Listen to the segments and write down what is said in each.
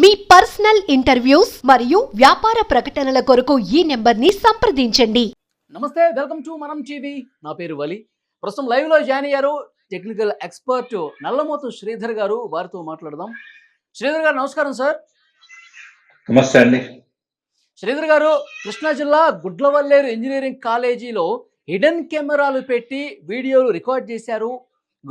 మీ personal interviews మరియు వ్యాపార ప్రకటనల కొరకు ఈ నెంబర్ని సంప్రదించండి. నమస్తే వెల్కమ్ టు మనం టీవీ. నా పేరు వలి. ప్రస్తుతం లైవ్లో జాయిన్ అయ్యారు టెక్నికల్ ఎక్స్పర్ట్ నల్లమోతు శ్రీధర్ గారు. వారితో మాట్లాడదాం. శ్రీధర్ గారు నమస్కారం సార్. నమస్తే అండి. శ్రీధర్ గారు కృష్ణా జిల్లా గుడ్లవల్లేరు ఇంజనీరింగ్ కాలేజీలో హిడెన్ కెమెరాలు పెట్టి వీడియోలు రికార్డ్ చేశారు.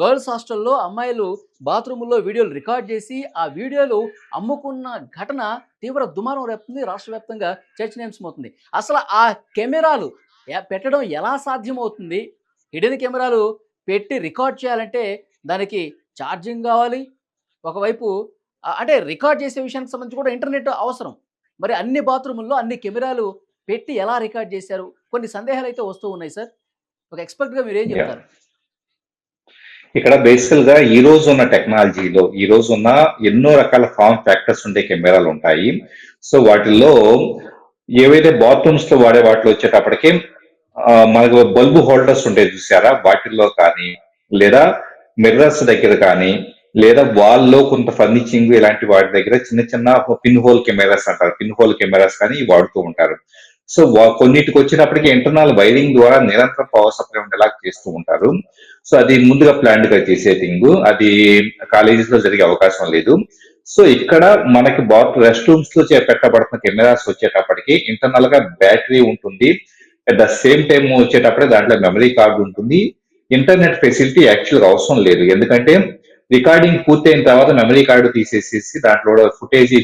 గర్ల్స్ హాస్టల్లో అమ్మాయిలు బాత్రూముల్లో వీడియోలు రికార్డ్ చేసి ఆ వీడియోలు అమ్ముకున్న ఘటన తీవ్ర దుమారం రేపుతుంది రాష్ట్ర వ్యాప్తంగా చర్చనీయాంశమవుతుంది. అసలు ఆ కెమెరాలు పెట్టడం ఎలా సాధ్యమవుతుంది? హిడెన్ కెమెరాలు పెట్టి రికార్డ్ చేయాలంటే దానికి ఛార్జింగ్ కావాలి. ఒకవైపు అంటే రికార్డ్ చేసే విషయానికి సంబంధించి కూడా ఇంటర్నెట్ అవసరం. మరి అన్ని బాత్రూముల్లో అన్ని కెమెరాలు పెట్టి ఎలా రికార్డ్ చేశారు? కొన్ని సందేహాలు అయితే వస్తూ ఉన్నాయి సార్. ఒక ఎక్స్పర్ట్గా మీరు ఏం చెప్తారు? ఇక్కడ బేసికల్గా ఈ రోజు ఉన్న టెక్నాలజీలో ఈ రోజు ఉన్న ఎన్నో రకాల ఫామ్ ఫ్యాక్టర్స్ ఉండే కెమెరాలు ఉంటాయి. సో వాటిల్లో ఏవైతే బాత్రూమ్స్లో వాడే వాటిలో వచ్చేటప్పటికి మనకు బల్బు హోల్డర్స్ ఉంటాయి చూసారా? వాటిల్లో కానీ లేదా మిర్రర్స్ దగ్గర కానీ లేదా వాల్లో కొంత ఫర్నిచింగ్ ఇలాంటి వాటి దగ్గర చిన్న చిన్న పిన్ హోల్ కెమెరాస్ అంటారు. పిన్ హోల్ కెమెరాస్ కానీ వాడుతూ ఉంటారు. సో కొన్నిటికి వచ్చినప్పటికీ ఇంటర్నల్ వైరింగ్ ద్వారా నిరంతరం పవర్ సప్లై ఉండేలా చేస్తూ ఉంటారు. సో అది ముందుగా ప్లాన్డ్గా చేసే థింగ్ అది కాలేజెస్లో జరిగే అవకాశం లేదు. సో ఇక్కడ మనకి బాత్ రెస్ట్ రూమ్స్లో చే- పెట్టబడుతున్న కెమెరాస్ వచ్చేటప్పటికి ఇంటర్నల్గా బ్యాటరీ ఉంటుంది. అట్ ద సేమ్ టైం వచ్చేటప్పుడే దాంట్లో మెమరీ కార్డు ఉంటుంది. ఇంటర్నెట్ ఫెసిలిటీ యాక్చువల్గా అవసరం లేదు. ఎందుకంటే రికార్డింగ్ పూర్తయిన తర్వాత మెమరీ కార్డు తీసేసేసి దాంట్లో ఫుటేజ్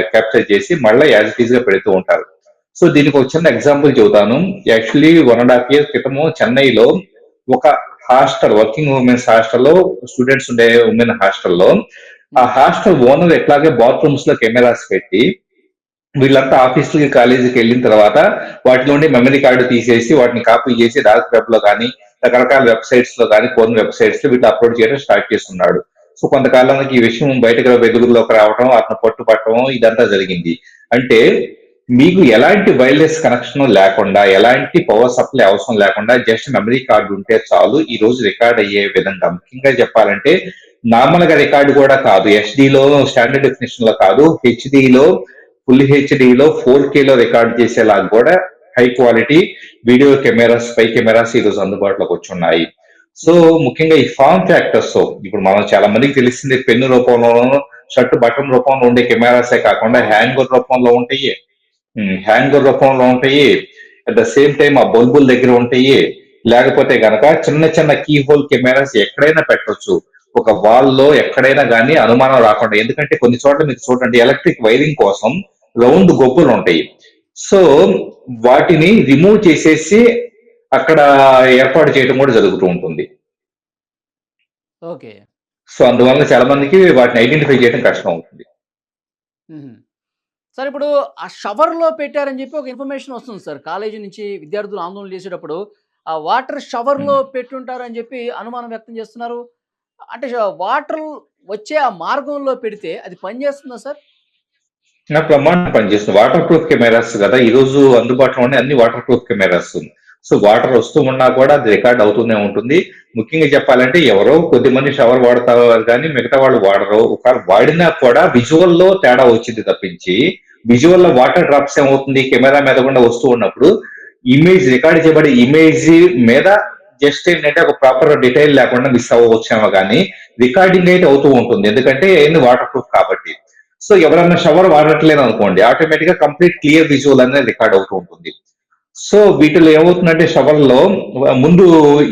క్యాప్చర్ చేసి మళ్ళీ యాజ్ ఇట్ ఈస్గా పెడుతూ ఉంటారు. సో దీనికి ఒక చిన్న ఎగ్జాంపుల్ చెబుతాను. Actually one and half year క్రితము చెన్నైలో ఒక హాస్టల్ వర్కింగ్ ఉమెన్స్ హాస్టల్లో స్టూడెంట్స్ ఉండే ఉమెన్ హాస్టల్లో ఆ హాస్టల్ ఓనర్ ఎట్లాగే బాత్రూమ్స్లో కెమెరాస్ పెట్టి వీళ్ళంతా ఆఫీసులకి కాలేజీకి వెళ్ళిన తర్వాత వాటిలో నుండి మెమరీ కార్డు తీసేసి వాటిని కాపీ చేసి డార్క్ వెబ్లో కానీ రకరకాల వెబ్సైట్స్లో కానీ కొన్ని వెబ్సైట్స్లో వీటిని అప్లోడ్ చేయడం స్టార్ట్ చేస్తున్నాడు. సో కొంతకాలానికి ఈ విషయం బయటకు వెలుగులోకి రావడం అతను పట్టుపట్టడం ఇదంతా జరిగింది. అంటే మీకు ఎలాంటి వైర్లెస్ కనెక్షన్ లేకుండా ఎలాంటి పవర్ సప్లై అవసరం లేకుండా జస్ట్ మెమరీ కార్డు ఉంటే చాలు ఈ రోజు రికార్డ్ అయ్యే విధంగా. ముఖ్యంగా చెప్పాలంటే నార్మల్గా రికార్డు కూడా కాదు. SD లో స్టాండర్డ్ డెఫినేషన్లో కాదు. హెచ్డిలో ఫుల్ హెచ్డిలో ఫోర్లో రికార్డ్ చేసేలా కూడా హై క్వాలిటీ వీడియో కెమెరాస్ పై కెమెరాస్ ఈ రోజు అందుబాటులోకి వచ్చి ఉన్నాయి. సో ముఖ్యంగా ఈ ఫామ్ ఫ్యాక్టర్స్ ఇప్పుడు మనం చాలా మందికి తెలిసింది పెన్ను రూపంలోనూ షర్ట్ బటన్ రూపంలో ఉండే కెమెరాసే కాకుండా హ్యాంగర్ రూపంలో ఉంటాయి. హ్యాంగర్ రూపంలో ఉంటాయి. అట్ ద సేమ్ టైం ఆ బల్బుల దగ్గర ఉంటాయి. లేకపోతే గనక చిన్న చిన్న కీ హోల్ కెమెరాస్ ఎక్కడైనా పెట్టొచ్చు. ఒక వాల్లో ఎక్కడైనా కానీ అనుమానం రాకుండా. ఎందుకంటే కొన్ని చోట్ల మీకు చూడండి ఎలక్ట్రిక్ వైరింగ్ కోసం రౌండ్ గొప్పలు ఉంటాయి. సో వాటిని రిమూవ్ చేసేసి అక్కడ ఏర్పాటు చేయడం కూడా జరుగుతూ ఉంటుంది. ఓకే. సో అందువల్ల చాలా మందికి వాటిని ఐడెంటిఫై చేయడం కష్టం అవుతుంది. సార్ ఇప్పుడు ఆ షవర్లో పెట్టారని చెప్పి ఒక ఇన్ఫర్మేషన్ వస్తుంది సార్. కాలేజీ నుంచి విద్యార్థులు ఆందోళన చేసేటప్పుడు ఆ వాటర్ షవర్లో పెట్టుంటారు అని చెప్పి అనుమానం వ్యక్తం చేస్తున్నారు. అంటే వాటర్ వచ్చే ఆ మార్గంలో పెడితే అది పనిచేస్తుందా సార్? నా ప్రమాణం పనిచేస్తుంది వాటర్ ప్రూఫ్ కెమెరాస్ కదా ఈ రోజు అందుబాటులో ఉన్నాయి అన్ని water proof cameras. So water వస్తూ ఉన్నా కూడా అది రికార్డ్ అవుతూనే ఉంటుంది. ముఖ్యంగా చెప్పాలంటే ఎవరో కొద్ది మంది షవర్ వాడతారు కానీ మిగతా వాళ్ళు వాడరు. ఒకవేళ వాడినా కూడా విజువల్లో తేడా వచ్చింది తప్పించి విజువల్లో వాటర్ డ్రాప్స్ ఏమవుతుంది? కెమెరా మీద కూడా వస్తూ ఉన్నప్పుడు ఇమేజ్ రికార్డ్ చేయబడే ఇమేజ్ మీద జస్ట్ ఏంటంటే ఒక ప్రాపర్ డీటెయిల్ లేకుండా మిస్ అవ్వచ్చేమో కానీ రికార్డింగ్ అయితే అవుతూ ఉంటుంది. ఎందుకంటే ఏంది? వాటర్ ప్రూఫ్ కాబట్టి. సో ఎవరన్నా షవర్ వాడట్లేదు అనుకోండి ఆటోమేటిక్గా కంప్లీట్ క్లియర్ విజువల్ అనేది రికార్డ్ అవుతూ ఉంటుంది. సో వీటిలో ఏమవుతుందంటే షవర్లో ముందు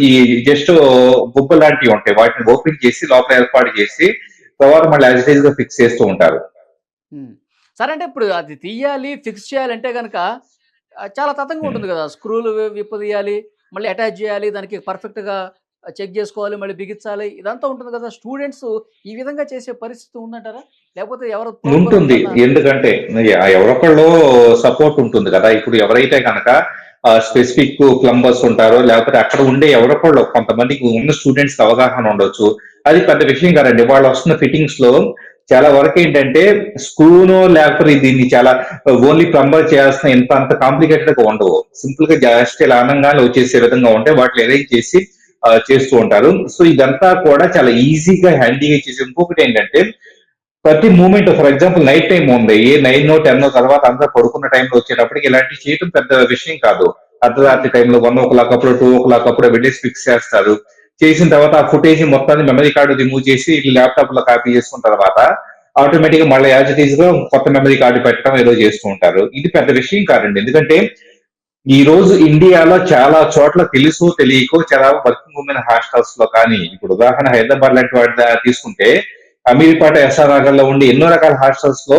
ఈ జస్ట్ గుబ్బ లాంటివి ఉంటాయి. వాటిని ఓపెన్ చేసి లోపల ఏర్పాటు చేసి తర్వాత మళ్ళీ యాజిటైజ్గా ఫిక్స్ చేస్తూ ఉంటారు. సరే అంటే ఇప్పుడు అది తీయాలి ఫిక్స్ చేయాలంటే కనుక చాలా తతంగా ఉంటుంది కదా. స్క్రూలు విప్పదీయాలి మళ్ళీ అటాచ్ చేయాలి దానికి పర్ఫెక్ట్గా చెక్ చేసుకోవాలి మళ్ళీ బిగించాలి ఇదంతా ఉంటుంది కదా. స్టూడెంట్స్ ఈ విధంగా చేసే పరిస్థితి ఉందంటారా? లేకపోతే ఎవరు ఉంటుంది. ఎందుకంటే ఎవరొకళ్ళు సపోర్ట్ ఉంటుంది కదా. ఇప్పుడు ఎవరైతే కనుక స్పెసిఫిక్ ప్లంబర్స్ ఉంటారో లేకపోతే అక్కడ ఉండే ఎవరొకళ్ళు కొంతమందికి ఉన్న స్టూడెంట్స్ అవగాహన ఉండొచ్చు. అది పెద్ద విషయం కదండి. వాళ్ళు వస్తున్న ఫిట్టింగ్స్లో చాలా వరకు ఏంటంటే స్క్రూనో లేకపోతే దీన్ని చాలా ఓన్లీ ప్లంబర్ చేయాల్సిన ఎంత అంత కాంప్లికేటెడ్గా ఉండవు. సింపుల్గా జస్ట్ ఇలా అనగానే వచ్చేసే విధంగా ఉంటే వాటిని అరేంజ్ చేసి చేస్తూ ఉంటారు. సో ఇదంతా కూడా చాలా ఈజీగా హ్యాండీగా చేసి ఇంకొకటి ఏంటంటే ప్రతి moment for example night time ఉంది. ఏ నైన్ టెన్ తర్వాత అంతా పడుకున్న టైంలో వచ్చేటప్పటికి ఇలాంటివి చేయడం పెద్ద విషయం కాదు. అర్ధరాత్రి టైంలో వన్ ఓ క్లాక్ అప్పుడు టూ ఓ క్లాక్ అప్పుడు వెళ్ళేసి ఫిక్స్ చేస్తారు. చేసిన తర్వాత ఆ ఫుటేజ్ మొత్తాన్ని మెమరీ కార్డు రిమూవ్ చేసి ల్యాప్టాప్లో కాపీ చేసుకున్న తర్వాత ఆటోమేటిక్గా మళ్ళీ యాజ్ ఇట్గా కొత్త మెమరీ కార్డు పెట్టడం ఏదో చేస్తూ ఉంటారు. ఇది పెద్ద విషయం కాదండి. ఎందుకంటే ఈ రోజు ఇండియాలో చాలా చోట్ల తెలుసు తెలియకో చాలా వర్కింగ్ ఉమెన్ హాస్టల్స్లో కానీ ఇప్పుడు ఉదాహరణ హైదరాబాద్ లాంటి వాటి తీసుకుంటే అమీర్పేట ఎస్ఆర్ నగర్లో ఎన్నో రకాల హాస్టల్స్లో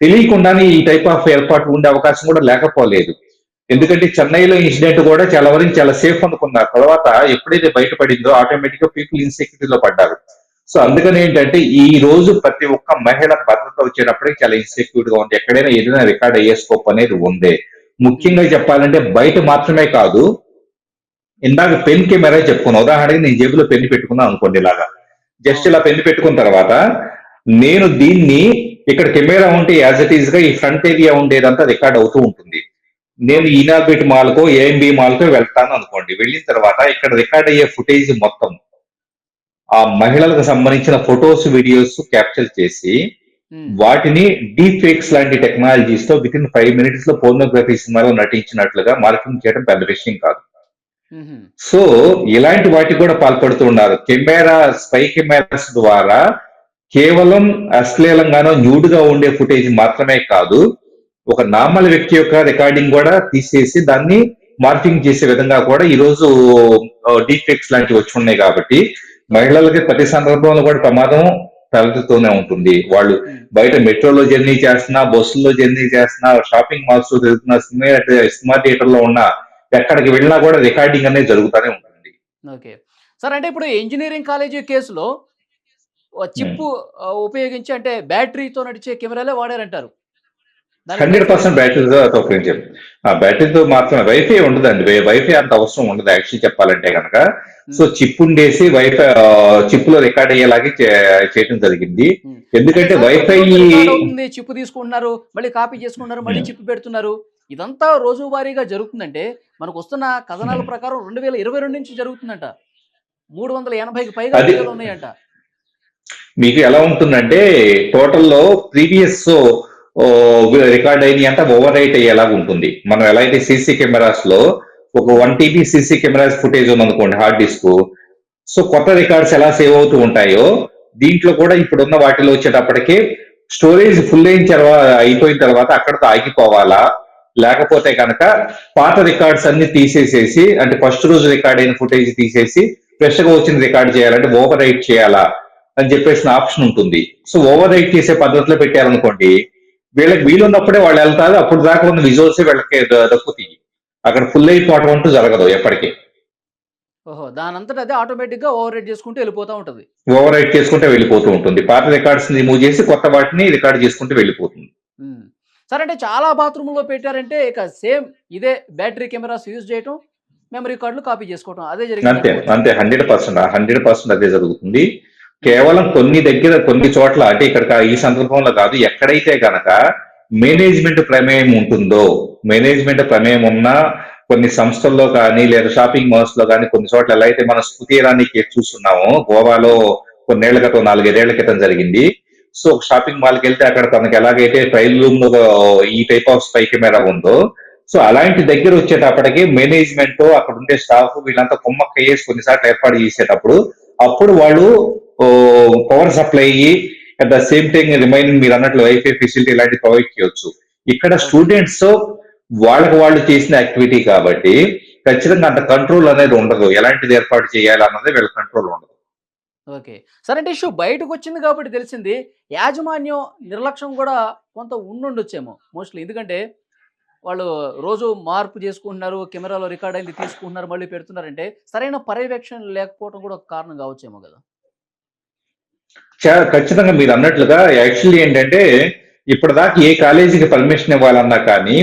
తెలియకుండానే ఈ టైప్ ఆఫ్ ఏర్పాటు ఉండే అవకాశం కూడా లేకపోలేదు. ఎందుకంటే చెన్నైలో ఇన్సిడెంట్ కూడా చాలా వరకు చాలా సేఫ్ అనుకున్నారు. తర్వాత ఎప్పుడైతే బయటపడిందో ఆటోమేటిక్గా పీపుల్ ఇన్సెక్యూరిటీలో పడ్డారు. సో అందుకని ఏంటంటే ఈ రోజు ప్రతి ఒక్క మహిళ భద్రత వచ్చేటప్పటికి చాలా ఇన్సెక్యూర్గా ఉంది. ఎక్కడైనా ఏదైనా రికార్డ్ అయ్యే స్కోప్ అనేది ఉంది. ముఖ్యంగా చెప్పాలంటే బయట మాత్రమే కాదు ఇందాక పెన్ కెమెరా చెప్పుకున్నా ఉదాహరణకి నేను జేబులో పెన్ పెట్టుకున్నాను అనుకోండి ఇలాగా. జస్ట్ ఇలా పెన్ పెట్టుకున్న తర్వాత నేను దీన్ని ఇక్కడ కెమెరా ఉంటే యాజ్ ఇట్ ఈస్గా ఈ ఫ్రంట్ ఏరియా ఉండేదంతా రికార్డ్ అవుతూ ఉంటుంది. నేను ఈనాబిట్ మాల్కో ఏఎంబి మాల్కో వెళ్తాను అనుకోండి. వెళ్ళిన తర్వాత ఇక్కడ రికార్డ్ అయ్యే ఫుటేజ్ మొత్తం ఆ మహిళలకు సంబంధించిన ఫొటోస్ వీడియోస్ క్యాప్చర్ చేసి వాటిని డీప్ ఫేక్స్ లాంటి టెక్నాలజీస్తో విత్ ఇన్ ఫైవ్ మినిట్స్లో పోర్నోగ్రఫీ సినిమాలో నటించినట్లుగా మార్కెటింగ్ చేయడం పెద్ద విషయం కాదు. ఉహుం, సో ఇలాంటి వాటికి కూడా పాల్పడుతూ ఉన్నారు. కెమెరా స్పై కెమెరాస్ ద్వారా కేవలం అశ్లీలంగానో న్యూడ్గా ఉండే ఫుటేజ్ మాత్రమే కాదు ఒక నార్మల్ వ్యక్తి యొక్క రికార్డింగ్ కూడా తీసేసి దాన్ని మార్కింగ్ చేసే విధంగా కూడా ఈ రోజు డీఫెక్ట్స్ లాంటివి వచ్చి ఉన్నాయి కాబట్టి మహిళలకి ప్రతి సందర్భంలో కూడా ప్రమాదం తలెత్తుతూనే ఉంటుంది. వాళ్ళు బయట మెట్రోలో జర్నీ చేస్తున్నా బస్సులో జర్నీ చేస్తున్నా షాపింగ్ మాల్స్లో తిరుగుతున్నా సినిమా సినిమా థియేటర్లో ఉన్నా ఎక్కడికి వెళ్ళినా కూడా రికార్డింగ్ అనేది జరుగుతూనే ఉంటుంది ఓకే. సార్ అంటే ఇప్పుడు ఇంజనీరింగ్ కాలేజీ కేసులో చిప్పు ఉపయోగించి అంటే బ్యాటరీతో నడిచే కెమెరాలే వాడారంటారు. హండ్రెడ్ పర్సెంట్ బ్యాటరీతో ఉపయోగించాం ఆ బ్యాటరీతో మాత్రమే వైఫై ఉండదండి వై- వైఫై అంత అవసరం ఉండదు యాక్చువల్లీ చెప్పాలంటే కనుక. సో చిప్ ఉండేసి వైఫై చిప్లో రికార్డ్ అయ్యేలాగే చేయడం జరిగింది. ఎందుకంటే వైఫై చిప్ తీసుకుంటున్నారు మళ్ళీ కాపీ చేసుకుంటున్నారు మళ్ళీ. చిప్ పెడుతున్నారు. ఇదంతా రోజువారీగా జరుగుతుందంటే మనకు వస్తున్న కథనాల. ప్రకారం రెండు వేల ఇరవై రెండు నుంచి జరుగుతుందంట. మూడు వందల ఎనభైకి పైగా ఉన్నాయంట. మీకు ఎలా ఉంటుందంటే టోటల్లో ప్రీవియస్ రికార్డ్ అయినాయి అంతా ఓవర్ రైట్ అయ్యేలాగా ఉంటుంది. మనం ఎలా అయితే సీసీ కెమెరాస్లో ఒక one TB CC cameras footage ఉందనుకోండి హార్డ్ డిస్క్. సో కొత్త రికార్డ్స్ ఎలా సేవ్ అవుతూ ఉంటాయో దీంట్లో కూడా ఇప్పుడున్న వాటిలో వచ్చేటప్పటికి స్టోరేజ్ ఫుల్ అయిన తర్వాత అయిపోయిన తర్వాత అక్కడతో ఆగిపోవాలా? లేకపోతే కనుక పాత రికార్డ్స్ అన్ని తీసేసేసి అంటే ఫస్ట్ రోజు రికార్డ్ అయిన ఫుటేజ్ తీసేసి ఫ్రెష్గా వచ్చిన రికార్డ్ చేయాలంటే ఓవర్ రైట్ చేయాలా? అని చెప్పేసిన ఆప్షన్ ఉంటుంది. సో ఓవర్ రైట్ చేసే పద్ధతిలో పెట్టారనుకోండి వీళ్ళకి వీలున్నప్పుడే వాళ్ళు వెళ్తారు అప్పుడు దాకా ఉన్న విజువల్స్ వీళ్ళకి దక్కుతాయి. అక్కడ ఫుల్ అయిపోవటం అంటూ జరగదు ఎప్పటికీ. ఓహో దాని అంతటా అదే ఆటోమేటిక్గా ఓవర్ రేట్ చేసుకుంటూ వెళ్ళిపోతా ఉంటది. ఓవర్ రైట్ చేసుకుంటే వెళ్ళిపోతూ ఉంటుంది. పాత రికార్డ్స్ రిమూవ్ చేసి కొత్త వాటిని రికార్డ్ చేసుకుంటూ వెళ్ళిపోతుంది. సరే అంటే చాలా బాత్రూంలో పెట్టారంటే ఇక సేమ్ ఇదే బ్యాటరీ కెమెరాస్ యూజ్ చేయటం మెమరీ కార్డులు కాపీ చేసుకోవటం అదే అంతే జరిగింది అంతే హండ్రెడ్ పర్సెంట్ హండ్రెడ్ పర్సెంట్ అదే జరుగుతుంది. కేవలం కొన్ని దగ్గర కొన్ని చోట్ల అంటే ఇక్కడ ఈ సందర్భంలో కాదు ఎక్కడైతే గనక మేనేజ్మెంట్ ప్రమేయం ఉంటుందో మేనేజ్మెంట్ ప్రమేయం ఉన్న కొన్ని సంస్థల్లో కానీ లేదా షాపింగ్ మాల్స్లో కానీ కొన్ని చోట్ల ఎలా అయితే మనం స్ఫుతీరాన్ని కేసు చూస్తున్నామో గోవాలో కొన్నేళ్ళ క్రితం నాలుగైదేళ్ళ క్రితం జరిగింది. సో షాపింగ్ మాల్కి వెళ్తే అక్కడ తనకి ఎలాగైతే ట్రైల్ రూమ్లో ఈ టైప్ ఆఫ్ స్పై కెమెరా ఉందో సో అలాంటి దగ్గర వచ్చేటప్పటికి మేనేజ్మెంట్ అక్కడ ఉండే స్టాఫ్ వీళ్ళంతా కుమ్మక్క వేసి కొన్నిసార్లు ఏర్పాటు చేసేటప్పుడు అప్పుడు వాళ్ళు power supply at the same time remaining మీరు అన్నట్లు వైఫై ఫెసిలిటీ ఇలాంటి ప్రొవైడ్ చేయొచ్చు. ఇక్కడ స్టూడెంట్స్ వాళ్ళకి వాళ్ళు చేసిన యాక్టివిటీ కాబట్టి ఖచ్చితంగా అంత కంట్రోల్ అనేది ఉండదు. ఎలాంటిది ఏర్పాటు చేయాలి అన్నది వీళ్ళ కంట్రోల్ ఉండదు. ఓకే. సరే అంటే ఇష్యూ బయటకు వచ్చింది కాబట్టి తెలిసింది. యాజమాన్యం నిర్లక్ష్యం కూడా కొంత ఉండుండొచ్చేమో మోస్ట్లీ. ఎందుకంటే వాళ్ళు రోజు మార్పు చేసుకుంటున్నారు కెమెరాలో రికార్డ్ అయింది తీసుకుంటున్నారు మళ్ళీ పెడుతున్నారంటే సరైన పర్యవేక్షణ లేకపోవడం కూడా ఒక కారణం కావచ్చేమో కదా. ఖచ్చితంగా మీరు అన్నట్లుగా యాక్చువల్లీ ఏంటంటే ఇప్పటిదాకా ఏ కాలేజీకి పర్మిషన్ ఇవ్వాలన్నా కానీ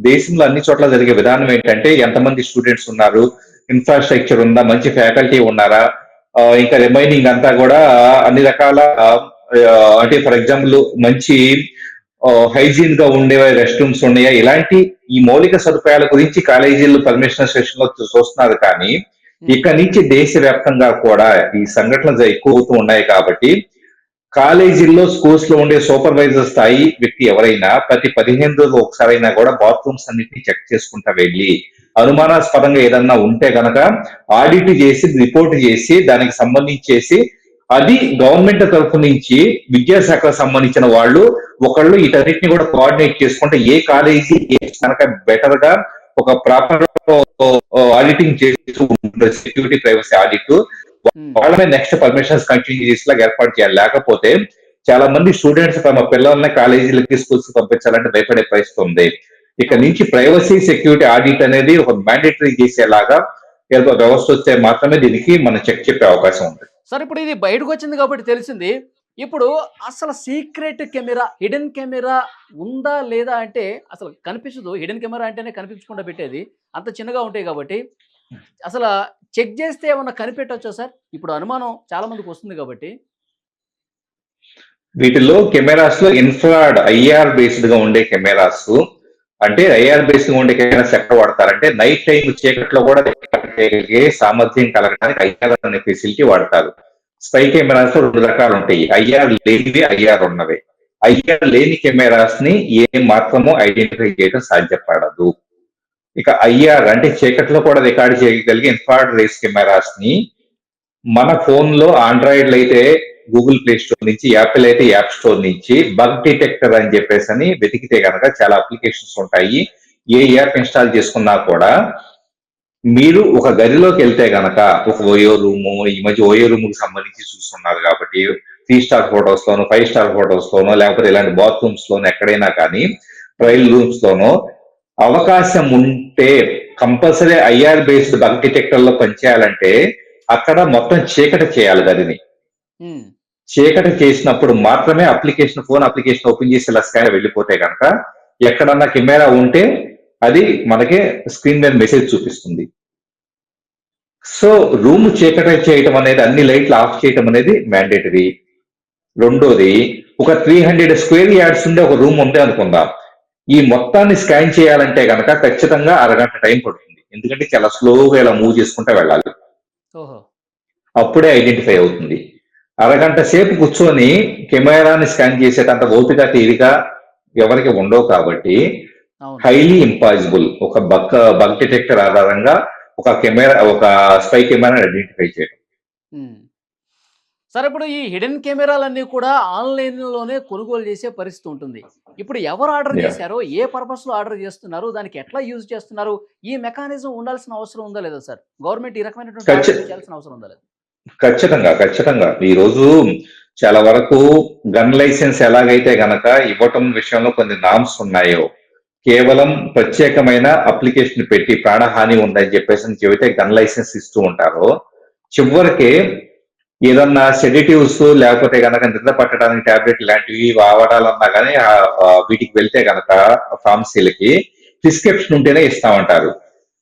దేశంలో అన్ని చోట్ల జరిగే విధానం ఏంటంటే ఎంతమంది స్టూడెంట్స్ ఉన్నారు ఇన్ఫ్రాస్ట్రక్చర్ ఉందా మంచి ఫ్యాకల్టీ ఉన్నారా ఇంకా రిమైనింగ్ అంతా కూడా అన్ని రకాల అంటే ఫర్ ఎగ్జాంపుల్ మంచి హైజీన్గా ఉండే రెస్ట్ రూమ్స్ ఉన్నాయా ఇలాంటి ఈ మౌలిక సదుపాయాల గురించి కాలేజీలు పర్మిషన్ సెషన్లో చూస్తున్నారు కానీ ఇక నుంచి దేశవ్యాప్తంగా కూడా ఈ సంఘటనలు ఎక్కువ అవుతూ ఉన్నాయి కాబట్టి కాలేజీల్లో స్కూల్స్లో ఉండే సూపర్వైజర్ స్థాయి వ్యక్తి ఎవరైనా ప్రతి పదిహేను రోజులు ఒకసారి అయినా కూడా బాత్రూమ్స్ అన్నిటిని చెక్ చేసుకుంటా వెళ్ళి అనుమానాస్పదంగా ఏదన్నా ఉంటే గనక ఆడిట్ చేసి రిపోర్ట్ చేసి దానికి సంబంధించేసి అది గవర్నమెంట్ తరఫు నుంచి విద్యాశాఖకు సంబంధించిన వాళ్ళు ఒకళ్ళు వీటన్నిటిని కూడా కోఆర్డినేట్ చేసుకుంటే ఏ కాలేజీ ఏ కనుక బెటర్గా ఒక ప్రాపర్ ఆడిటింగ్ చేస్తూ ఉంటుంది సెక్యూరిటీ ప్రైవసీ ఆడిట్ ఉమ్, వాళ్ళనే నెక్స్ట్ పర్మిషన్స్ కంటిన్యూ చేసేలాగా ఏర్పాటు చేయాలి. లేకపోతే చాలా మంది స్టూడెంట్స్ తమ పిల్లల్ని కాలేజీలకి స్కూల్స్ పంపించాలంటే భయపడే పరిస్థితి ఉంది. ఇక నుంచి ప్రైవసీ సెక్యూరిటీ ఆడిట్ అనేది ఒక మ్యాండేటరీ చేసేలాగా ఏదో వ్యవస్థ వస్తే మాత్రమే దీనికి మనం చెక్ చెప్పే అవకాశం ఉంది. సార్ ఇప్పుడు ఇది బయటకు వచ్చింది కాబట్టి తెలిసింది. ఇప్పుడు అసలు సీక్రెట్ కెమెరా హిడెన్ కెమెరా ఉందా లేదా అంటే అసలు కనిపించదు. హిడెన్ కెమెరా అంటేనే కనిపించకుండా పెట్టేది. అంత చిన్నగా ఉంటాయి కాబట్టి. అసలు చెక్ చేస్తే ఏమన్నా కనిపెట్టవచ్చా సార్? ఇప్పుడు అనుమానం చాలా మందికి వస్తుంది కాబట్టి. వీటిలో కెమెరాస్లో ఇన్ఫ్రాడ్ ఐఆర్ బేస్డ్గా ఉండే కెమెరాస్. అంటే ఐఆర్ బేస్డ్గా ఉండే కెమెరాస్ ఎక్కడ వాడతారంటే నైట్ టైం చీకట్లో కూడా సామర్థ్యం కలగడానికి ఐఆర్ అనే ఫెసిలిటీ వాడతారు. స్పై కెమెరాస్ రెండు రకాలు ఉంటాయి. ఐఆర్ లేనివి ఐఆర్ ఉన్నవి. ఐఆర్ లేని కెమెరాస్ని ఏ మాత్రము ఐడెంటిఫై చేయడం సాధ్యపడదు. ఇక ఐఆర్ అంటే చీకట్లో కూడా రికార్డ్ చేయగలిగే ఇన్ఫ్రాడ్ రేస్ కెమెరాస్ని మన ఫోన్లో ఆండ్రాయిడ్ అయితే గూగుల్ ప్లే స్టోర్ నుంచి యాపిల్ అయితే యాప్ స్టోర్ నుంచి బగ్ డిటెక్టర్ అని చెప్పేసి అని వెతికితే కనుక చాలా అప్లికేషన్స్ ఉంటాయి. ఏ యాప్ ఇన్స్టాల్ చేసుకున్నా కూడా మీరు ఒక గదిలోకి వెళ్తే గనక ఒక ఓయో రూము ఈ మధ్య ఓయో రూమ్కి సంబంధించి చూస్తున్నారు కాబట్టి త్రీ స్టార్ ఫోటోస్ లోను ఫైవ్ స్టార్ ఫోటోస్ లోనో లేకపోతే ఇలాంటి బాత్రూమ్స్ లోను ఎక్కడైనా కానీ ట్రయల్ రూమ్స్ లోనో అవకాశం ఉంటే కంపల్సరీ ఐఆర్ బేస్డ్ బగ్ డిటెక్టర్లో పనిచేయాలంటే అక్కడ మొత్తం చీకటి చేయాలి గదిని. ఉమ్, చీకటి చేసినప్పుడు మాత్రమే అప్లికేషన్ ఫోన్ అప్లికేషన్ ఓపెన్ చేసి ఇలా స్కాన్ వెళ్ళిపోతే కనుక ఎక్కడన్నా కెమెరా ఉంటే అది మనకి స్క్రీన్ మీద మెసేజ్ చూపిస్తుంది. సో రూమ్ చీకటి చేయటం అనేది అన్ని లైట్లు ఆఫ్ చేయటం అనేది మ్యాండేటరీ రెండోది ఒక త్రీ హండ్రెడ్ స్క్వేర్ యార్డ్స్ ఉండే ఒక రూమ్ ఉంది అనుకుందాం. ఈ మొత్తాన్ని స్కాన్ చేయాలంటే కనుక ఖచ్చితంగా అరగంట టైం పడుతుంది. ఎందుకంటే చాలా స్లోగా ఇలా మూవ్ చేసుకుంటూ వెళ్ళాలి. అప్పుడే ఐడెంటిఫై అవుతుంది. అరగంట సేపు కూర్చొని కెమెరాని స్కాన్ చేసేటంత ఓపిక తీరిక ఎవరికి ఉండవు కాబట్టి హైలీ ఇంపాసిబుల్ ఒక బగ్ బగ్ డిటెక్టర్ ఆధారంగా ఒక కెమెరా ఒక స్పై కెమెరాని ఐడెంటిఫై చేయడం. సరే ఇప్పుడు ఈ హిడెన్ కెమెరాలన్నీ కూడా ఆన్లైన్లోనే కొనుగోలు చేసే పరిస్థితి ఉంటుంది. ఇప్పుడు ఎవరు ఆర్డర్. చేశారో ఏ పర్పస్లో ఆర్డర్ చేస్తున్నారు దానికి ఎట్లా యూజ్ చేస్తున్నారు ఈ మెకానిజం ఉండాల్సిన అవసరం ఉందా లేదా సార్? గవర్నమెంట్ ఈ రకమైనటువంటి చేయాల్సిన అవసరం ఉందా లేదా? ఖచ్చితంగా ఖచ్చితంగా. ఈ రోజు చాలా వరకు గన్ లైసెన్స్ ఎలాగైతే గనక ఇవ్వటం విషయంలో కొన్ని నామ్స్ ఉన్నాయో కేవలం ప్రత్యేకమైన అప్లికేషన్ పెట్టి ప్రాణహాని ఉందని చెప్పేసి అని చెబితే గన్ లైసెన్స్ ఇస్తూ ఉంటారో. చివరికి ఏదన్నా సెడిటివ్స్ లేకపోతే గనక నిద్ర పట్టడానికి టాబ్లెట్ లాంటివి వాడాలన్నా కానీ వీటికి వెళ్తే గనక ఫార్మసీలకి ప్రిస్క్రిప్షన్ ఉంటేనే ఇస్తామంటారు.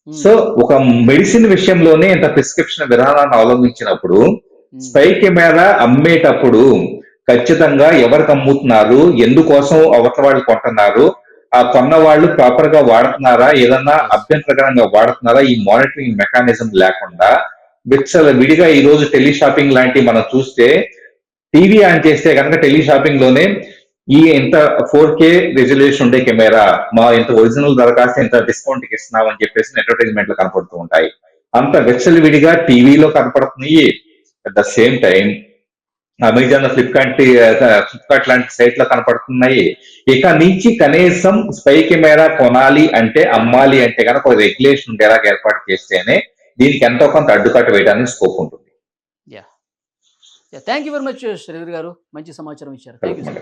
సో ఒక మెడిసిన్ విషయంలోనే ఇంత ప్రిస్క్రిప్షన్ విధానాన్ని అవలంబించినప్పుడు ఉమ్, స్పై కెమెరా అమ్మేటప్పుడు ఖచ్చితంగా ఎవరికి అమ్ముతున్నారు ఎందుకోసం అవతల వాళ్ళు కొంటున్నారు ఆ కొన్న వాళ్ళు ప్రాపర్గా వాడుతున్నారా? ఏదన్నా అభ్యంతరకరంగా వాడుతున్నారా? ఈ మానిటరింగ్ మెకానిజం లేకుండా విత్సల విడిగా ఈ రోజు టెలి షాపింగ్ లాంటివి మనం చూస్తే టీవీ ఆన్ చేస్తే కనుక టెలి షాపింగ్లోనే ఈ ఎంత ఫోర్ కే రెజల్యూషన్ ఉండే కెమెరా మా ఇంత ఒరిజినల్ దరఖాస్తు ఎంత డిస్కౌంట్కి ఇస్తున్నాం అని చెప్పేసి అడ్వర్టైజ్మెంట్లు కనపడుతూ ఉంటాయి. అంత వెచ్చలు విడిగా టీవీలో కనపడుతున్నాయి. At the same time Amazon Flipkart Flipkart లాంటి సైట్లో కనపడుతున్నాయి. ఇక నుంచి కనీసం స్పై కెమెరా కొనాలి అంటే అమ్మాలి అంటే కనుక ఒక రెగ్యులేషన్ ఉండేలాగా ఏర్పాటు చేస్తేనే దీనికి ఎంతో కొంత అడ్డుకట్ట వేయడానికి స్కోప్ ఉంటుంది. Thank you very much Sridhar garu. మంచి సమాచారం ఇచ్చారు. Thank you sir